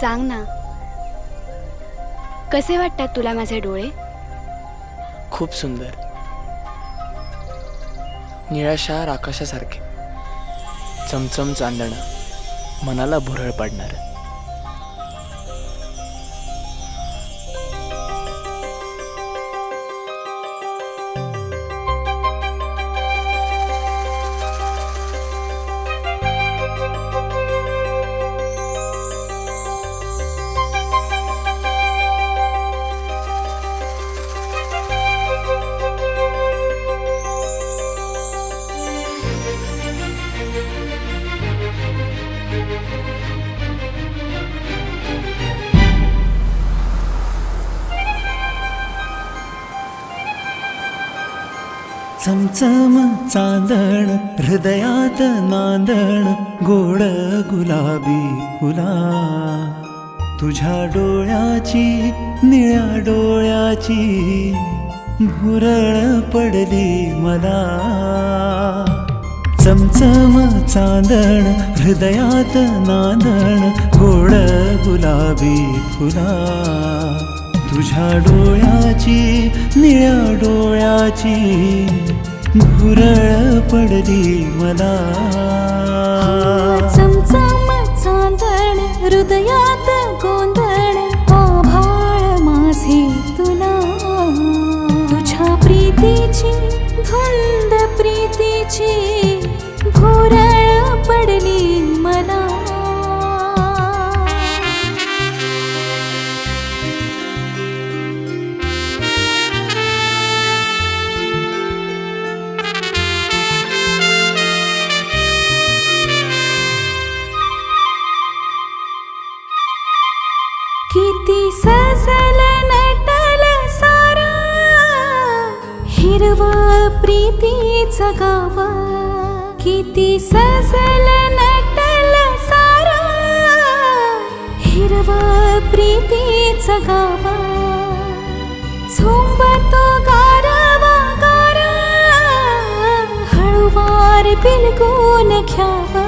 सांग ना. कसे वाटतात तुला माझे डोळे? खूप सुंदर. निळाशार आकाशासारखे. चमचम चांदणं. मनाला भुरळ पाडणारं. चमचम चांदण हृदयात नांदण गोड गुलाबी फुला. तुझ्या डोळ्याची निळ्या डोळ्याची भुरळ पडली मला. चमचम चांदण हृदयात नांदण गोड गुलाबी फुला. तुझ्या डोळ्याची निळ्या डोळ्याची भुरळ पडली मला. चमचम चांदण हृदयात गोंधळ आभाळ माझे तुला. तुझ्या प्रीतीची धुंद प्रीतीची किती सजल नटल सारा। हिरव प्रीतीच किती सजल नटल सारा। हिरव प्रीतीच गाव। झुंबतो गारवा गार। हळुवार बिलगून घ्यावा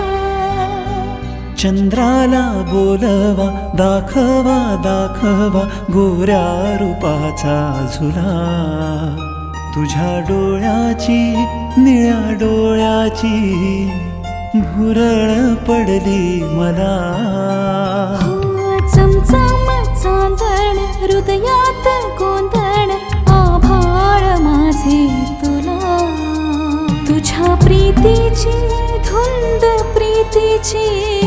चंद्राला बोलवा दाखवा दाखवा गोऱ्या रूपाचा झुला. तुझ्या डोळ्याची निळ्या डोळ्याची भुरळ पडली मला. हो, चमचम चांदण हृदयात गोंधळ आभाळ माझे तुला. तुझ्या प्रीतीची धुंद प्रीतीची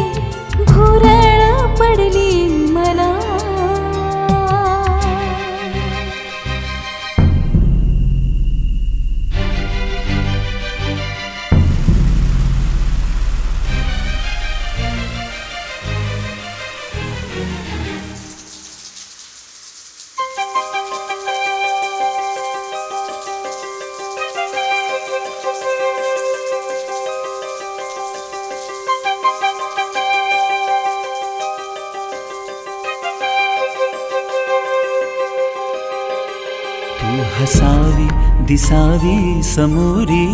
असावी दिसावी समोरी.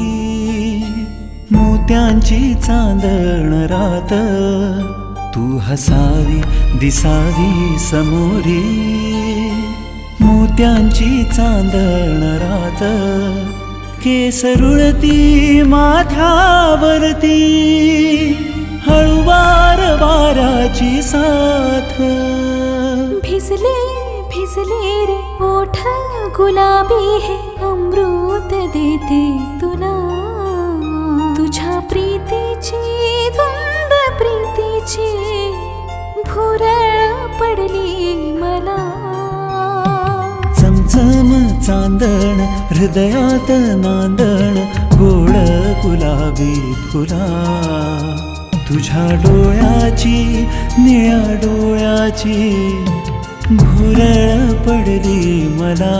मोत्यांची चांदण रात. तू हसावी दिसावी समोरी. मोत्यांची चांदण रात. केसरुळती माथ्यावरती गुलाबी हे अमृत देते तुला तुझ्या प्रीतीची धुंद प्रीतीची भुरळ पडली मला। चमचम चांदण हृदयात नांदण गोड गुलाबी फुला। तुझ्या डोळ्याची निळ्या डोळ्याची भुरळ पडली मला.